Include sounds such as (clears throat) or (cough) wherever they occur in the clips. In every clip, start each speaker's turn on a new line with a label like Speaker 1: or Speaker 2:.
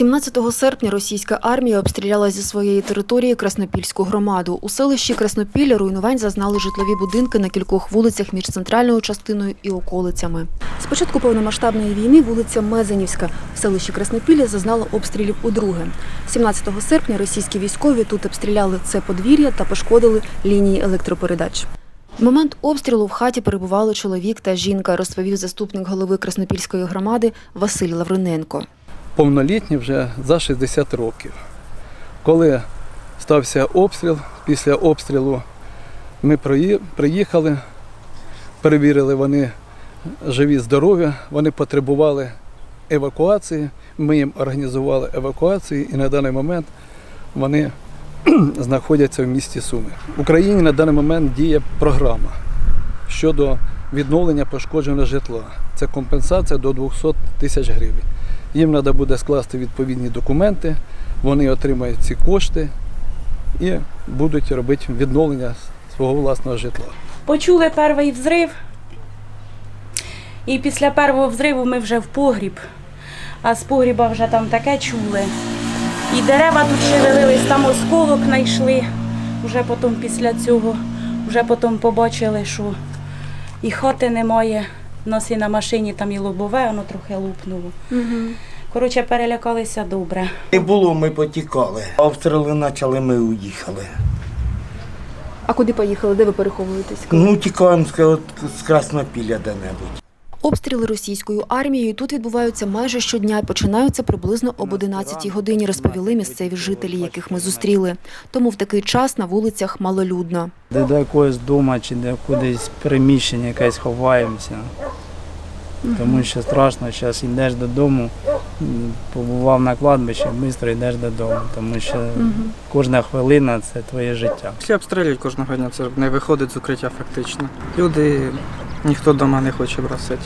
Speaker 1: 17 серпня російська армія обстріляла зі своєї території Краснопільську громаду. У селищі Краснопілля руйнувань зазнали житлові будинки на кількох вулицях між центральною частиною і околицями. З початку повномасштабної війни вулиця Мезенівська в селищі Краснопілля зазнала обстрілів удруге. 17 серпня російські військові тут обстріляли це подвір'я та пошкодили лінії електропередач. В момент обстрілу в хаті перебували чоловік та жінка, розповів заступник голови Краснопільської громади Василь Лавриненко.
Speaker 2: Повнолітні вже за 60 років. Коли стався обстріл, після обстрілу ми приїхали, перевірили вони живі, здорові, вони потребували евакуації. Ми їм організували евакуацію і на даний момент вони (clears throat) знаходяться в місті Суми. В Україні на даний момент діє програма щодо відновлення пошкодженого житла. Це компенсація до 200 тисяч гривень. Їм треба буде скласти відповідні документи, вони отримають ці кошти і будуть робити відновлення свого власного житла.
Speaker 3: Почули перший взрив. І після першого взриву ми вже в погріб. А з погріба вже там таке чули. І дерева тут шевелились, там осколок знайшли. Вже потім після цього, вже потім побачили, що і хати немає. У нас і на машині там і лобове, воно трохи лупнуло. Коротше, перелякалися добре.
Speaker 4: Не було, ми потікали. Обстріли почали, ми уїхали.
Speaker 1: А куди поїхали? Де ви переховуєтесь?
Speaker 4: Ну, тікаємо з, от, з Краснопілля де-небудь.
Speaker 1: Обстріли російською армією тут відбуваються майже щодня і починаються приблизно об 11 годині, розповіли місцеві жителі, яких ми зустріли. Тому в такий час на вулицях малолюдно.
Speaker 5: Де до якогось дому чи де кудись приміщення якесь ховаємося. Тому що страшно, зараз йдеш додому, побував на кладбищі, швидко йдеш додому, тому що кожна хвилина це твоє життя.
Speaker 6: Всі обстрілюють кожного дня, це не виходить з укриття фактично. Люди ніхто вдома не хоче бросити.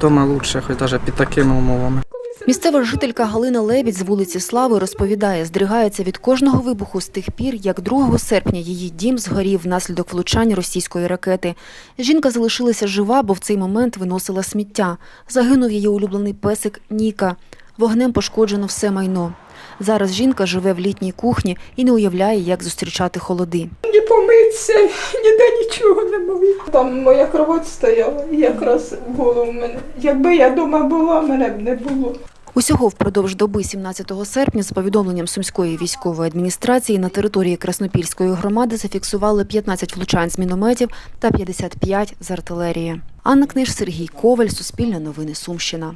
Speaker 6: Дома краще, хоч навіть під такими умовами.
Speaker 1: Місцева жителька Галина Лебідь з вулиці Слави розповідає, здригається від кожного вибуху з тих пір, як 2 серпня її дім згорів внаслідок влучання російської ракети. Жінка залишилася жива, бо в цей момент виносила сміття. Загинув її улюблений песик Ніка. Вогнем пошкоджено все майно. Зараз жінка живе в літній кухні і не уявляє, як зустрічати холоди.
Speaker 7: Ні помитися, ніде нічого не було. Там моя кровать стояла, якраз було в мене. Якби я вдома була, мене б не було.
Speaker 1: Усього впродовж доби 17 серпня, з повідомленням Сумської військової адміністрації, на території Краснопільської громади зафіксували 15 влучань з мінометів та 55 з артилерії. Анна Книж, Сергій Коваль, Суспільне новини Сумщина.